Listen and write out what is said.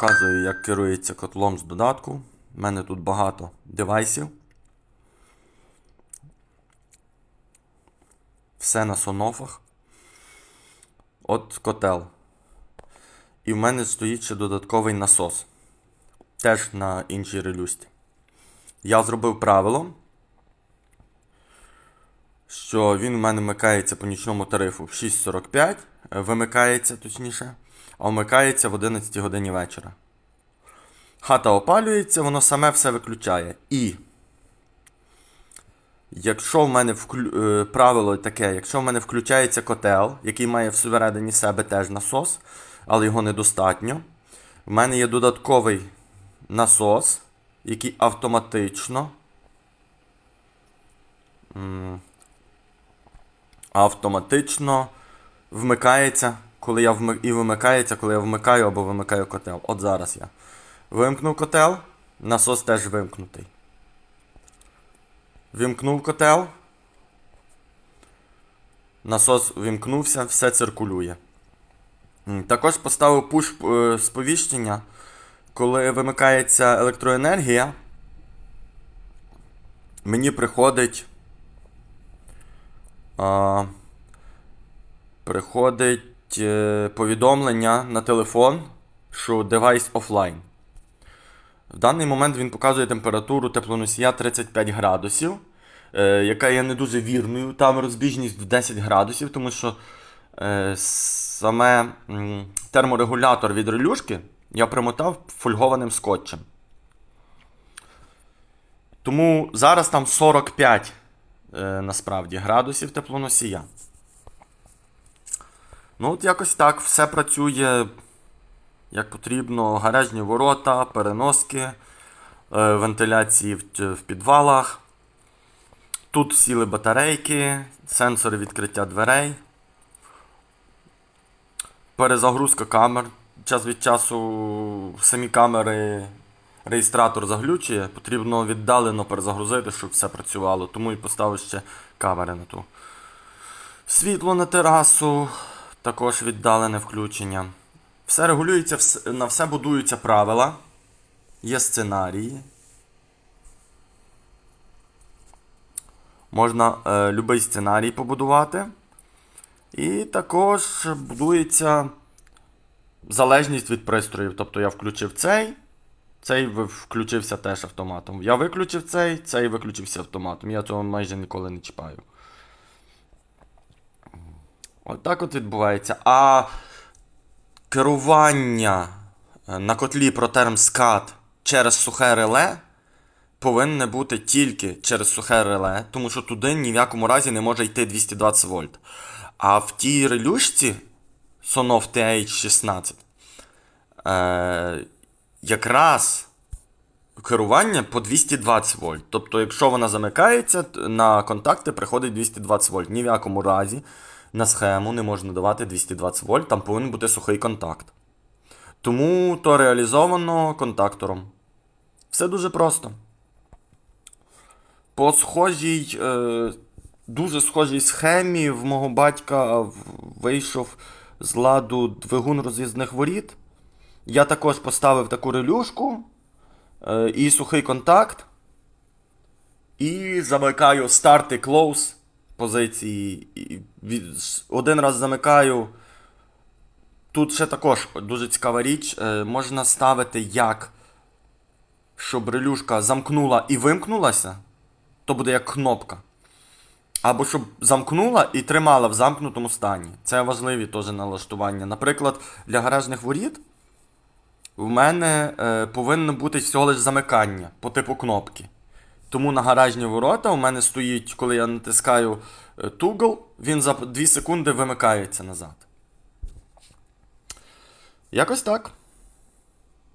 Показую, як керується котлом з додатку. У мене тут багато девайсів. Все на сонофах. От котел. І в мене стоїть ще додатковий насос. Теж на іншій релюсті. Я зробив правило, що він у мене вмикається по нічному тарифу в 6.45, е, вимикається точніше, а вмикається в 11 годині вечора. Хата опалюється, воно саме все виключає. І якщо в мене вклю... е, правило таке, якщо в мене включається котел, який має всередині себе теж насос, але його недостатньо, в мене є додатковий насос, який автоматично. Автоматично вмикається, коли я вми... і вимикається, коли я вмикаю або вимикаю котел. От зараз я вимкнув котел, насос теж вимкнутий. Вімкнув котел. Насос вімкнувся, все циркулює. Також поставив пуш е, сповіщення, коли вимикається електроенергія. Мені приходить. А, приходить повідомлення на телефон, що девайс офлайн. В даний момент він показує температуру теплоносія 35 градусів, е, яка є не дуже вірною. Там розбіжність в 10 градусів, тому що е, саме терморегулятор від релюшки я примотав фольгованим скотчем. Тому зараз там 45 е, насправді градусів теплоносія. Ну, от якось так все працює як потрібно. Гаражні ворота, переноски, е, вентиляції в, підвалах. Тут сіли батарейки, сенсори відкриття дверей. Перезагрузка камер. Час від часу самі камери реєстратор заглючує, потрібно віддалено перезагрузити, щоб все працювало. Тому і поставив ще камери на ту. Світло на терасу, також віддалене включення. Все регулюється, на все будуються правила. Є сценарії. Можна е, будь-який сценарій побудувати. І також будується залежність від пристроїв. Тобто я включив цей, цей включився теж автоматом. Я виключив цей, цей виключився автоматом. Я цього майже ніколи не чіпаю. От от відбувається. А керування е, на котлі ProTerm SCAD через сухе реле повинне бути тільки через сухе реле, тому що туди ні в якому разі не може йти 220 вольт. А в тій релюшці Sonoff TH16 е, якраз керування по 220 вольт. Тобто, якщо вона замикається, на контакти приходить 220 вольт. Ні в якому разі на схему не можна давати 220 вольт, там повинен бути сухий контакт. Тому то реалізовано контактором. Все дуже просто. По схожій, е, дуже схожій схемі в мого батька вийшов з ладу двигун роз'їзних воріт. Я також поставив таку релюшку і сухий контакт. І замикаю старт і close позиції. Один раз замикаю. Тут ще також дуже цікава річ. Е, можна ставити як, щоб релюшка замкнула і вимкнулася. То буде як кнопка. Або щоб замкнула і тримала в замкнутому стані. Це важливі теж налаштування. Наприклад, для гаражних воріт в мене е, повинно бути всього лише замикання по типу кнопки. Тому на гаражні ворота у мене стоїть, коли я натискаю е, тугл, він за 2 секунди вимикається назад. Якось так.